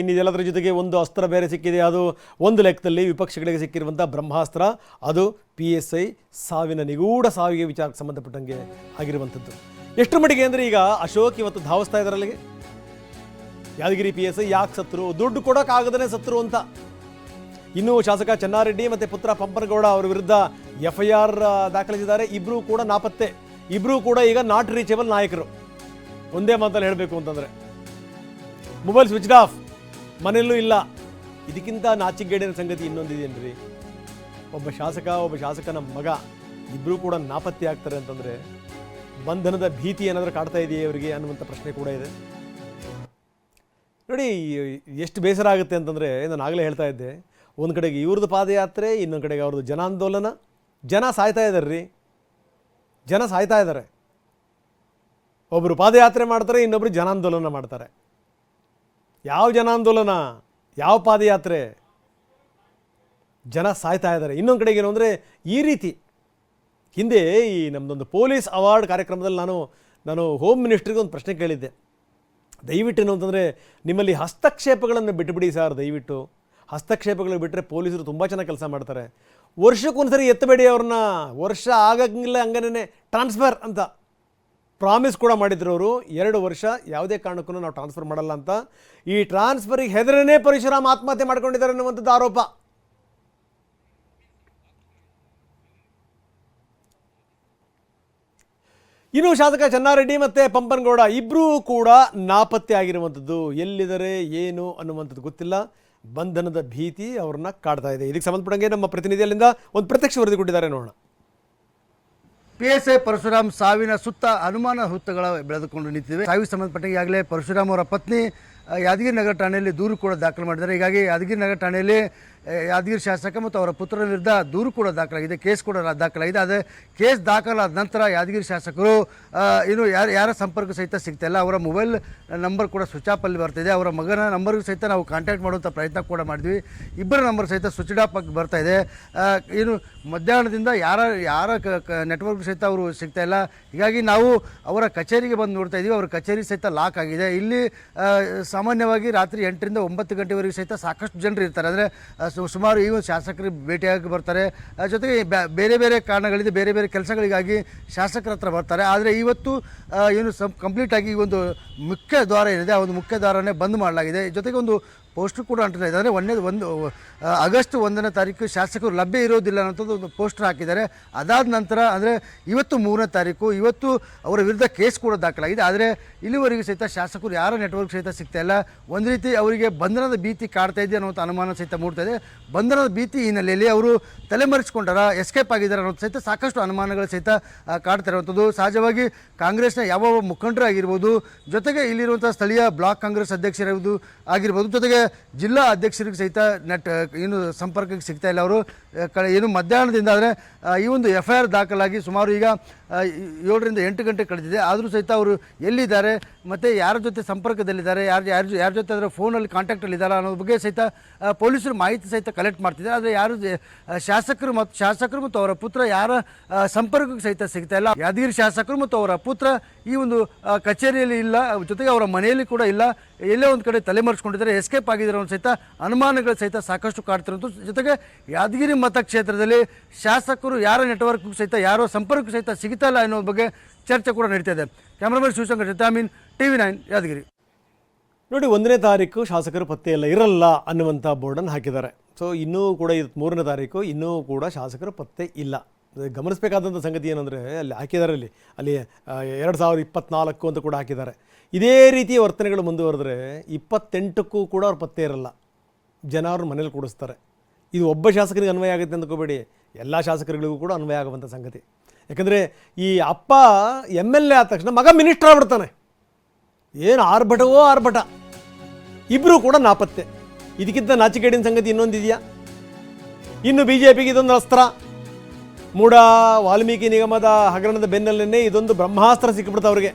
ಇನ್ನಿದೆಲ್ಲದರ ಜೊತೆಗೆ ಒಂದು ಅಸ್ತ್ರ ಬೇರೆ ಸಿಕ್ಕಿದೆ. ಅದು ಒಂದು ಲೆಕ್ಕದಲ್ಲಿ ವಿಪಕ್ಷಗಳಿಗೆ ಸಿಕ್ಕಿರುವಂಥ ಬ್ರಹ್ಮಾಸ್ತ್ರ. ಅದು ಪಿ ಎಸ್ ಐ ಸಾವಿನ ನಿಗೂಢ ಸಾವಿಗೆ ವಿಚಾರಕ್ಕೆ ಸಂಬಂಧಪಟ್ಟಂಗೆ ಆಗಿರುವಂಥದ್ದು. ಎಷ್ಟು ಮಟ್ಟಿಗೆ ಅಂದರೆ ಈಗ ಅಶೋಕ್ ಇವತ್ತು ಧಾವಿಸ್ತಾ ಇದ್ದಾರೆ ಅಲ್ಲಿಗೆ ಯಾದಗಿರಿ ಪಿ ಎಸ್ ಐ ಯಾಕೆ ಸತ್ರು? ದುಡ್ಡು ಕೊಡೋಕ್ಕಾಗದೇ ಸತ್ರು ಅಂತ. ಇನ್ನು ಶಾಸಕ ಚೆನ್ನಾರೆಡ್ಡಿ ಮತ್ತು ಪುತ್ರ ಪಂಪನಗೌಡ ಅವರ ವಿರುದ್ಧ ಎಫ್ ಐ ಆರ್ ದಾಖಲಿಸಿದ್ದಾರೆ. ಇಬ್ಬರೂ ಕೂಡ ನಾಪತ್ತೆ. ಇಬ್ಬರೂ ಕೂಡ ಈಗ ನಾಟ್ ರೀಚೇಬಲ್ ನಾಯಕರು. ಒಂದೇ ಮಾತಲ್ಲಿ ಹೇಳಬೇಕು ಅಂತಂದರೆ. ಮೊಬೈಲ್ ಸ್ವಿಚ್ ಆಫ್ ಮನೆಯಲ್ಲೂ ಇಲ್ಲ. ಇದಕ್ಕಿಂತ ನಾಚಿಗೇಡಿನ ಸಂಗತಿ ಇನ್ನೊಂದಿದೆಯೇನ್ರಿ ಒಬ್ಬ ಶಾಸಕ, ಒಬ್ಬ ಶಾಸಕನ ಮಗ ಇಬ್ಬರೂ ಕೂಡ ನಾಪತ್ತೆ ಆಗ್ತಾರೆ ಅಂತಂದರೆ ಬಂಧನದ ಭೀತಿ ಏನಾದರೂ ಕಾಡ್ತಾ ಇದೆಯೇ ಅವರಿಗೆ ಅನ್ನುವಂಥ ಪ್ರಶ್ನೆ ಕೂಡ ಇದೆ. ನೋಡಿ, ಎಷ್ಟು ಬೇಸರ ಆಗುತ್ತೆ ಅಂತಂದರೆ ನಾನು ಆಗಲೇ ಹೇಳ್ತಾ ಇದ್ದೆ, ಒಂದು ಕಡೆಗೆ ಇವ್ರದ್ದು ಪಾದಯಾತ್ರೆ, ಇನ್ನೊಂದು ಕಡೆಗೆ ಅವ್ರದ್ದು ಜನಾಂದೋಲನ. ಜನ ಸಾಯ್ತಾ ಇದ್ದಾರೆ ರೀ ಜನ ಸಾಯ್ತಾ ಇದ್ದಾರೆ ಒಬ್ಬರು ಪಾದಯಾತ್ರೆ ಮಾಡ್ತಾರೆ ಇನ್ನೊಬ್ಬರು ಜನಾಂದೋಲನ ಮಾಡ್ತಾರೆ. ಯಾವ ಜನಾಂದೋಲನ, ಯಾವ ಪಾದಯಾತ್ರೆ ಜನ ಸಾಯ್ತಾ ಇದ್ದಾರೆ. ಇನ್ನೊಂದು ಕಡೆಗೆ ಏನು ಅಂದರೆ, ಈ ರೀತಿ ಹಿಂದೆ ಈ ನಮ್ಮದೊಂದು ಪೊಲೀಸ್ ಅವಾರ್ಡ್ ಕಾರ್ಯಕ್ರಮದಲ್ಲಿ ನಾನು ನಾನು ಹೋಮ್ ಮಿನಿಸ್ಟ್ರಿಗೆ ಒಂದು ಪ್ರಶ್ನೆ ಕೇಳಿದ್ದೆ. ದಯವಿಟ್ಟು ಏನು ಅಂತಂದರೆ, ನಿಮ್ಮಲ್ಲಿ ಹಸ್ತಕ್ಷೇಪಗಳನ್ನು ಬಿಟ್ಟುಬಿಡಿ ಸರ್, ದಯವಿಟ್ಟು. ಹಸ್ತಕ್ಷೇಪಗಳು ಬಿಟ್ಟರೆ ಪೊಲೀಸರು ತುಂಬ ಚೆನ್ನಾಗಿ ಕೆಲಸ ಮಾಡ್ತಾರೆ. ವರ್ಷಕ್ಕೊಂದ್ಸರಿ ಎತ್ತಬೇಡಿ ಅವ್ರನ್ನ. ವರ್ಷ ಆಗಂಗಿಲ್ಲ ಹಂಗನೇ ಟ್ರಾನ್ಸ್ಫರ್ ಅಂತ. ಪ್ರಾಮಿಸ್ ಕೂಡ ಮಾಡಿದ್ರು ಅವರು ಎರಡು ವರ್ಷ, ಯಾವುದೇ ಕಾರಣಕ್ಕೂ ನಾವು ಟ್ರಾನ್ಸ್ಫರ್ ಮಾಡಲ್ಲ ಅಂತ. ಈ ಟ್ರಾನ್ಸ್ಫರಿಗೆ ಹೆದರನೇ ಪರಶುರಾಮ್ ಆತ್ಮಹತ್ಯೆ ಮಾಡ್ಕೊಂಡಿದ್ದಾರೆ ಅನ್ನುವಂಥದ್ದು ಆರೋಪ. ಇನ್ನು ಶಾಸಕ ಚೆನ್ನಾರೆಡ್ಡಿ ಮತ್ತು ಪಂಪನಗೌಡ ಇಬ್ಬರೂ ಕೂಡ ನಾಪತ್ತೆ ಆಗಿರುವಂಥದ್ದು. ಎಲ್ಲಿದ್ದಾರೆ, ಏನು ಅನ್ನುವಂಥದ್ದು ಗೊತ್ತಿಲ್ಲ. ಬಂಧನದ ಭೀತಿ ಅವ್ರನ್ನ ಕಾಡ್ತಾ ಇದೆ. ಇದಕ್ಕೆ ಸಂಬಂಧಪಟ್ಟಂಗೆ ನಮ್ಮ ಪ್ರತಿನಿಧಿಯಲ್ಲಿಂದ ಒಂದು ಪ್ರತ್ಯಕ್ಷ ವರದಿ ಕೊಟ್ಟಿದ್ದಾರೆ, ನೋಡೋಣ. ಪಿ ಎಸ್ ಐ ಪರಶುರಾಮ್ ಸಾವಿನ ಸುತ್ತ ಅನುಮಾನ ಹುತ್ತಗಳ ಬೆಳೆದುಕೊಂಡು ನಿಂತಿವೆ. ಸಾವಿಗೆ ಸಂಬಂಧಪಟ್ಟ ಈಗಾಗಲೇ ಪರಶುರಾಮ್ ಅವರ ಪತ್ನಿ ಯಾದಗಿರಿ ನಗರ ಠಾಣೆಯಲ್ಲಿ ದೂರು ಕೂಡ ದಾಖಲು ಮಾಡಿದ್ದಾರೆ. ಹೀಗಾಗಿ ಯಾದಗಿರಿ ನಗರ ಠಾಣೆಯಲ್ಲಿ ಯಾದಗಿರಿ ಶಾಸಕ ಮತ್ತು ಅವರ ಪುತ್ರರ ವಿರುದ್ಧ ದೂರು ಕೂಡ ದಾಖಲಾಗಿದೆ, ಕೇಸ್ ಕೂಡ ದಾಖಲಾಗಿದೆ. ಅದೇ ಕೇಸ್ ದಾಖಲಾದ ನಂತರ ಯಾದಗಿರಿ ಶಾಸಕರು ಏನು ಯಾರು ಯಾರ ಸಂಪರ್ಕ ಸಹಿತ ಸಿಗ್ತಾಯಿಲ್ಲ ಅವರ ಮೊಬೈಲ್ ನಂಬರ್ ಕೂಡ ಸ್ವಿಚ್ ಆಫಲ್ಲಿ ಬರ್ತಿದೆ. ಅವರ ಮಗನ ನಂಬರ್ಗೂ ಸಹಿತ ನಾವು ಕಾಂಟ್ಯಾಕ್ಟ್ ಮಾಡುವಂಥ ಪ್ರಯತ್ನ ಕೂಡ ಮಾಡಿದ್ವಿ. ಇಬ್ಬರ ನಂಬರ್ ಸಹಿತ ಸ್ವಿಚ್ ಆಫ್ ಆಗಿ ಬರ್ತಾ ಇದೆ. ಏನು ಮಧ್ಯಾಹ್ನದಿಂದ ಯಾರ ಯಾರ ನೆಟ್ವರ್ಕ್ ಸಹಿತ ಅವರು ಸಿಗ್ತಾಯಿಲ್ಲ ಹೀಗಾಗಿ ನಾವು ಅವರ ಕಚೇರಿಗೆ ಬಂದು ನೋಡ್ತಾ ಇದ್ದೀವಿ ಅವರ ಕಚೇರಿ ಸಹಿತ ಲಾಕ್ ಆಗಿದೆ. ಇಲ್ಲಿ ಸಾಮಾನ್ಯವಾಗಿ ರಾತ್ರಿ ಎಂಟರಿಂದ ಒಂಬತ್ತು ಗಂಟೆವರೆಗೂ ಸಹಿತ ಸಾಕಷ್ಟು ಜನರು ಇರ್ತಾರೆ. ಅಂದರೆ ಸುಮಾರು ಈ ಒಂದು ಶಾಸಕರು ಭೇಟಿಯಾಗಿ ಬರ್ತಾರೆ. ಜೊತೆಗೆ ಬೇರೆ ಬೇರೆ ಕಾರಣಗಳಿದೆ, ಬೇರೆ ಬೇರೆ ಕೆಲಸಗಳಿಗಾಗಿ ಶಾಸಕರ ಹತ್ರ ಬರ್ತಾರೆ. ಆದರೆ ಇವತ್ತು ಏನು ಸಂ ಕಂಪ್ಲೀಟಾಗಿ ಒಂದು ಮುಖ್ಯ ದ್ವಾರ ಏನಿದೆ, ಆ ಒಂದು ಮುಖ್ಯ ದ್ವಾರನೇ ಬಂದ್ ಮಾಡಲಾಗಿದೆ. ಜೊತೆಗೆ ಒಂದು ಪೋಸ್ಟರ್ ಕೂಡ ಅಂಟಿದೆ. ಅಂದರೆ ಒಂದೇ ಆಗಸ್ಟ್ ಒಂದನೇ ತಾರೀಕು ಶಾಸಕರು ಲಭ್ಯ ಇರೋದಿಲ್ಲ ಅನ್ನೋಂಥದ್ದು ಒಂದು ಪೋಸ್ಟರ್ ಹಾಕಿದ್ದಾರೆ. ಅದಾದ ನಂತರ ಅಂದರೆ ಇವತ್ತು ಮೂರನೇ ತಾರೀಕು, ಇವತ್ತು ಅವರ ವಿರುದ್ಧ ಕೇಸ್ ಕೂಡ ದಾಖಲಾಗಿದೆ. ಆದರೆ ಇಲ್ಲಿವರೆಗೂ ಸಹಿತ ಶಾಸಕರು ಯಾರ ನೆಟ್ವರ್ಕ್ ಸಹಿತ ಸಿಗ್ತಾ ಇಲ್ಲ. ಒಂದು ರೀತಿ ಅವರಿಗೆ ಬಂಧನದ ಭೀತಿ ಕಾಡ್ತಾ ಇದೆ ಅನ್ನೋಂಥ ಅನುಮಾನ ಸಹಿತ ಮೂಡ್ತಾ ಇದೆ. ಬಂಧನದ ಭೀತಿ ಹಿನ್ನೆಲೆಯಲ್ಲಿ ಅವರು ತಲೆಮರೆಸ್ಕೊಂಡಾರ? ಎಸ್ಕೇಪ್ ಆಗಿದ್ದಾರೆ ಅನ್ನೋದು ಸಹಿತ ಸಾಕಷ್ಟು ಅನುಮಾನಗಳು ಸಹಿತ ಕಾಡ್ತಾ ಇರುವಂಥದ್ದು. ಸಹಜವಾಗಿ ಕಾಂಗ್ರೆಸ್ನ ಯಾವ ಮುಖಂಡರಾಗಿರ್ಬೋದು, ಜೊತೆಗೆ ಇಲ್ಲಿರುವಂಥ ಸ್ಥಳೀಯ ಬ್ಲಾಕ್ ಕಾಂಗ್ರೆಸ್ ಅಧ್ಯಕ್ಷರಾಗಿರ್ಬೋದು, ಆಗಿರ್ಬೋದು, ಜೊತೆಗೆ ಜಿಲ್ಲಾ ಅಧ್ಯಕ್ಷರಿಗೆ ಸಹಿತ ನೆಟ್ ಏನು ಸಂಪರ್ಕಕ್ಕೆ ಸಿಗ್ತಾ ಇಲ್ಲ ಅವರು. ಏನು ಮಧ್ಯಾಹ್ನದಿಂದ ಆದರೆ ಈ ಒಂದು ಎಫ್ ಐ ಆರ್ ದಾಖಲಾಗಿ ಸುಮಾರು ಈಗ ಏಳರಿಂದ ಎಂಟು ಗಂಟೆ ಕಳೆದಿದೆ. ಆದರೂ ಸಹಿತ ಅವರು ಎಲ್ಲಿದ್ದಾರೆ, ಮತ್ತು ಯಾರ ಜೊತೆ ಸಂಪರ್ಕದಲ್ಲಿದ್ದಾರೆ, ಯಾರು ಯಾರ ಯಾರ ಜೊತೆ ಅದರ ಫೋನಲ್ಲಿ ಕಾಂಟ್ಯಾಕ್ಟಲ್ಲಿದ್ದಾರೆ ಅನ್ನೋ ಬಗ್ಗೆ ಸಹಿತ ಪೊಲೀಸರು ಮಾಹಿತಿ ಸಹಿತ ಕಲೆಕ್ಟ್ ಮಾಡ್ತಿದ್ದಾರೆ. ಆದರೆ ಯಾರು ಶಾಸಕರು ಮತ್ತು ಶಾಸಕರು ಮತ್ತು ಅವರ ಪುತ್ರ ಯಾರ ಸಂಪರ್ಕಕ್ಕೆ ಸಹಿತ ಸಿಗ್ತಾ ಇಲ್ಲ. ಯಾದಗಿರಿ ಶಾಸಕರು ಮತ್ತು ಅವರ ಪುತ್ರ ಈ ಒಂದು ಕಚೇರಿಯಲ್ಲಿ ಇಲ್ಲ, ಜೊತೆಗೆ ಅವರ ಮನೆಯಲ್ಲಿ ಕೂಡ ಇಲ್ಲ. ಎಲ್ಲೇ ಒಂದು ಕಡೆ ತಲೆಮರೆಸ್ಕೊಂಡಿದ್ದಾರೆ ಎಸ್ಕೇಪ್ ಆಗಿದ್ದಾರೆ ಸಹಿತ ಅನುಮಾನಗಳು ಸಹಿತ ಸಾಕಷ್ಟು ಕಾಡ್ತಿರೋದು. ಜೊತೆಗೆ ಯಾದಗಿರಿ ಮತಕ್ಷೇತ್ರದಲ್ಲಿ ಶಾಸಕರು ಯಾರ ನೆಟ್ವರ್ಕ್ ಸಹಿತ, ಯಾರೋ ಸಂಪರ್ಕ ಸಹಿತ ಸಿಗ್ತಾ ಅನ್ನೋ ಬಗ್ಗೆ ಚರ್ಚೆ ಕೂಡ ನಡೀತಾ ಇದೆ. ಕ್ಯಾಮ್ರಾಮನ್ ಶಿವಶಂಕರ್ ಮೀನ್ ಟಿ ವಿ ನೈನ್, ಯಾದಗಿರಿ. ನೋಡಿ, ಒಂದನೇ ತಾರೀಕು ಶಾಸಕರು ಪತ್ತೆ ಇಲ್ಲ ಇರಲ್ಲ ಅನ್ನುವಂಥ ಬೋರ್ಡನ್ನು ಹಾಕಿದ್ದಾರೆ. ಸೊ ಇನ್ನೂ ಕೂಡ ಇವತ್ತು ಮೂರನೇ ತಾರೀಕು, ಇನ್ನೂ ಕೂಡ ಶಾಸಕರು ಪತ್ತೆ ಇಲ್ಲ. ಗಮನಿಸಬೇಕಾದಂಥ ಸಂಗತಿ ಏನಂದರೆ, ಅಲ್ಲಿ ಹಾಕಿದ್ದಾರೆ ಅಲ್ಲಿ ಅಲ್ಲಿ ಎರಡು ಸಾವಿರದ ಇಪ್ಪತ್ನಾಲ್ಕು ಅಂತ ಕೂಡ ಹಾಕಿದ್ದಾರೆ. ಇದೇ ರೀತಿಯ ವರ್ತನೆಗಳು ಮುಂದುವರೆದ್ರೆ ಇಪ್ಪತ್ತೆಂಟಕ್ಕೂ ಕೂಡ ಅವ್ರು ಪತ್ತೆ ಇರಲ್ಲ. ಜನ ಅವ್ರನ್ನ ಮನೇಲಿ ಕೂಡಿಸ್ತಾರೆ. ಇದು ಒಬ್ಬ ಶಾಸಕರಿಗೆ ಅನ್ವಯ ಆಗುತ್ತೆ ಅಂದ್ಕೋಬೇಡಿ, ಎಲ್ಲ ಶಾಸಕರುಗಳಿಗೂ ಕೂಡ ಅನ್ವಯ ಆಗುವಂಥ ಸಂಗತಿ. ಯಾಕಂದರೆ ಈ ಅಪ್ಪ ಎಂ ಎಲ್ ಎ ಆದ ತಕ್ಷಣ ಮಗ ಮಿನಿಸ್ಟರ್ ಆಗ್ಬಿಡ್ತಾನೆ. ಏನು ಆರ್ಭಟವೋ ಆರ್ಭಟ. ಇಬ್ಬರೂ ಕೂಡ ನಾಪತ್ತೆ. ಇದಕ್ಕಿಂತ ನಾಚಿಕೇಡಿನ ಸಂಗತಿ ಇನ್ನೊಂದಿದೆಯಾ? ಇನ್ನು ಬಿ ಜೆ ಪಿಗೆ ಇದೊಂದು ಅಸ್ತ್ರ. ಮೂಡ ವಾಲ್ಮೀಕಿ ನಿಗಮದ ಹಗರಣದ ಬೆನ್ನಲ್ಲೇ ಇದೊಂದು ಬ್ರಹ್ಮಾಸ್ತ್ರ ಸಿಕ್ಕಿಬಿಡ್ತು ಅವರಿಗೆ.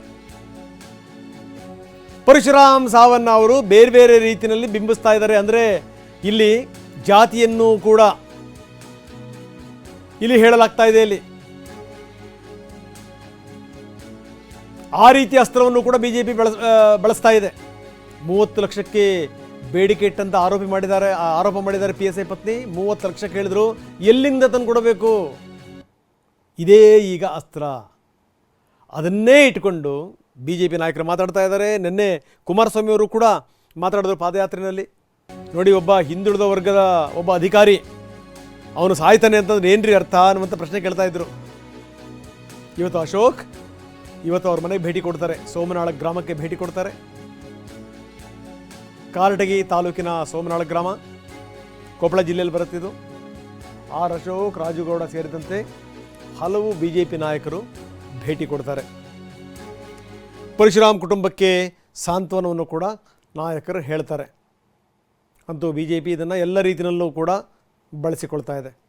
ಪರಶುರಾಮ್ ಸಾವನ್ನ ಅವರು ಬೇರೆ ಬೇರೆ ರೀತಿಯಲ್ಲಿ ಬಿಂಬಿಸ್ತಾ ಇದ್ದಾರೆ ಅಂದರೆ ಇಲ್ಲಿ ಜಾತಿಯನ್ನು ಕೂಡ ಇಲ್ಲಿ ಹೇಳಲಾಗ್ತಾ ಇದೆ ಇಲ್ಲಿ. ಆ ರೀತಿಯ ಅಸ್ತ್ರವನ್ನು ಕೂಡ ಬಿಜೆಪಿ ಬಳಸ್ ಬಳಸ್ತಾ ಇದೆ. ಮೂವತ್ತು ಲಕ್ಷಕ್ಕೆ ಬೇಡಿಕೆ ಇಟ್ಟಂತ ಆರೋಪಿ ಮಾಡಿದ್ದಾರೆ ಆರೋಪ ಮಾಡಿದ್ದಾರೆ ಪಿ ಎಸ್ ಐ ಪತ್ನಿ. ಮೂವತ್ತು ಲಕ್ಷ ಕೇಳಿದ್ರು ಎಲ್ಲಿಂದ ತಂದು ಕೊಡಬೇಕು ಇದೇ ಈಗ ಅಸ್ತ್ರ. ಅದನ್ನೇ ಇಟ್ಕೊಂಡು ಬಿ ಜೆ ಪಿ ನಾಯಕರು ಮಾತಾಡ್ತಾ ಇದ್ದಾರೆ. ನಿನ್ನೆ ಕುಮಾರಸ್ವಾಮಿ ಅವರು ಕೂಡ ಮಾತಾಡಿದ್ರು ಪಾದಯಾತ್ರೆಯಲ್ಲಿ. ನೋಡಿ, ಒಬ್ಬ ಹಿಂದುಳಿದ ವರ್ಗದ ಒಬ್ಬ ಅಧಿಕಾರಿ, ಅವನು ಸಾಯ್ತಾನೆ ಅಂತಂದ್ರೆ ಏನ್ರಿ ಅರ್ಥ ಅನ್ನುವಂಥ ಪ್ರಶ್ನೆ ಕೇಳ್ತಾ ಇದ್ರು. ಇವತ್ತು ಅಶೋಕ್, ಇವತ್ತು ಅವ್ರ ಮನೆಗೆ ಭೇಟಿ ಕೊಡ್ತಾರೆ. ಸೋಮನಾಳ ಗ್ರಾಮಕ್ಕೆ ಭೇಟಿ ಕೊಡ್ತಾರೆ. ಕಾರಟಗಿ ತಾಲೂಕಿನ ಸೋಮನಾಳ ಗ್ರಾಮ, ಕೊಪ್ಪಳ ಜಿಲ್ಲೆಯಲ್ಲಿ ಬರುತ್ತಿದ್ದು. ಆರ್ ಅಶೋಕ್, ರಾಜುಗೌಡ ಸೇರಿದಂತೆ ಹಲವು ಬಿ ಜೆ ಪಿ ನಾಯಕರು ಭೇಟಿ ಕೊಡ್ತಾರೆ. ಪರಶುರಾಮ್ ಕುಟುಂಬಕ್ಕೆ ಸಾಂತ್ವನವನ್ನು ಕೂಡ ನಾಯಕರು ಹೇಳ್ತಾರೆ. ಅಂತೂ ಬಿ ಜೆ ಪಿ ಇದನ್ನು ಎಲ್ಲ ರೀತಿಯಲ್ಲೂ ಕೂಡ ಬಳಸಿಕೊಳ್ತಾ ಇದೆ.